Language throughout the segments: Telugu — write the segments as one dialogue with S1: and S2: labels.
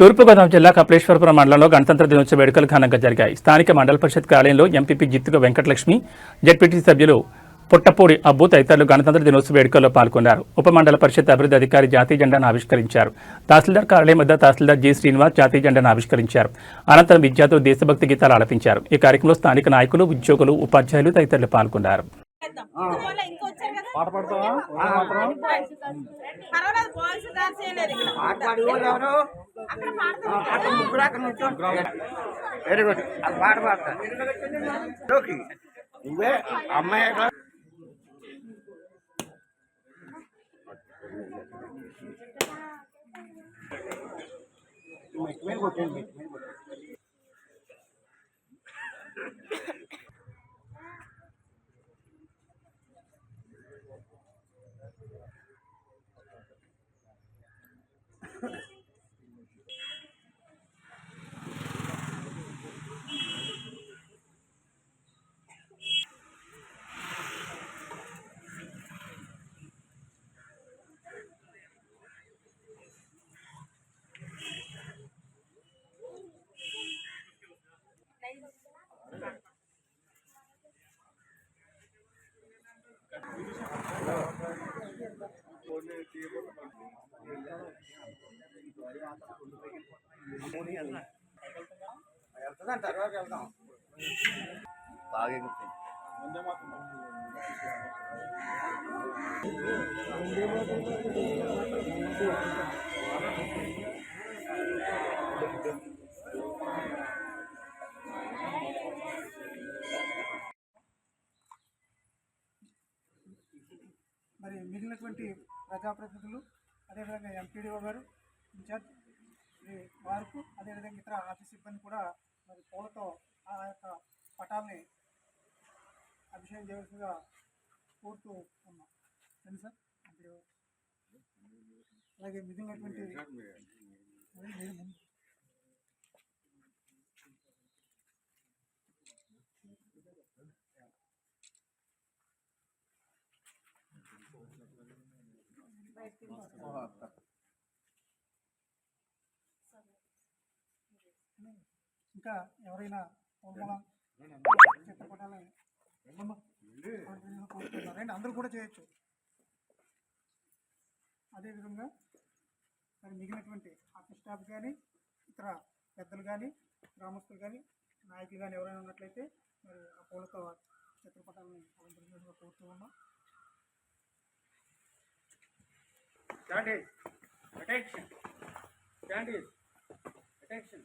S1: తూర్పుగోదావరి జిల్లా కపిలేశ్వరపురం మండలంలో గణతంత్ర దినోత్సవ వేడుకలు ఘనంగా జరిగాయి. స్థానిక మండల పరిషత్ కార్యాలయంలో ఎంపీపీ జిత్తుగా వెంకటలక్ష్మి జడ్పీటీ సభ్యులు పుట్టపూడి అబ్బు తదితరులు గణతంత్ర దినోత్సవ వేడుకల్లో పాల్గొన్నారు. ఉప మండల పరిషత్ అభివృద్ధి అధికారి జాతీయ జెండాను ఆవిష్కరించారు. తహసీల్దార్ కార్యాలయం వద్ద తహసీల్దార్ జి. శ్రీనివాస్ జాతీయ జెండాను ఆవిష్కరించారు. అనంతరం విద్యార్థులు దేశభక్తి గీతాలు ఆలపించారు. ఈ కార్యక్రమంలో స్థానిక నాయకులు ఉద్యోగులు ఉపాధ్యాయులు తదితరులు పాల్గొన్నారు.
S2: మళ్ళీ ఇంకో వచ్చారు కదా
S3: పాట పాడతావా?
S2: పర్వాలేదు బాయ్స్ డాన్స్ చేయలేదు
S4: వెరీ గుడ్ పాట పాడతా. నువ్వే అమ్మాయి మెట్టు మీద కొట్టండి మెట్టు మీద కొట్టండి. వెళ్తుందండి తర్వాత వెళ్దాం బాగా ఎగురుతుంది
S5: మరి మిగిలినటువంటి ప్రజాప్రతినిధులు అదేవిధంగా ఎంపీడీఓ గారు ఇన్ఛార్జ్ ఈ వారికి అదేవిధంగా ఇతర ఆఫీస్ సిబ్బంది కూడా మరి పూలతో ఆ యొక్క పటాల్ని అభిషేకం చేయవలసిందిగా కోరుతూ ఉన్నాం. రండి సార్? ఎంపీడీఓ అలాగే మిగిలినటువంటి అదే మీరు ముందు. ఇంకా ఎవరైనా పూలమాల చిత్రపటాలని రండి అందరూ కూడా చేయొచ్చు అదేవిధంగా మరి మిగిలినటువంటి ఆఫీస్ స్టాఫ్ కానీ ఇతర పెద్దలు కానీ గ్రామస్తులు కానీ నాయకులు కానీ ఎవరైనా ఉన్నట్లయితే మరి ఆ పూలతో చిత్రపటాలను అలంకరించడంగా కోరుతూ ఉన్నాం
S4: Stand it. Attention. It. Attention.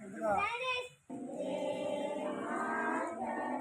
S5: Gak.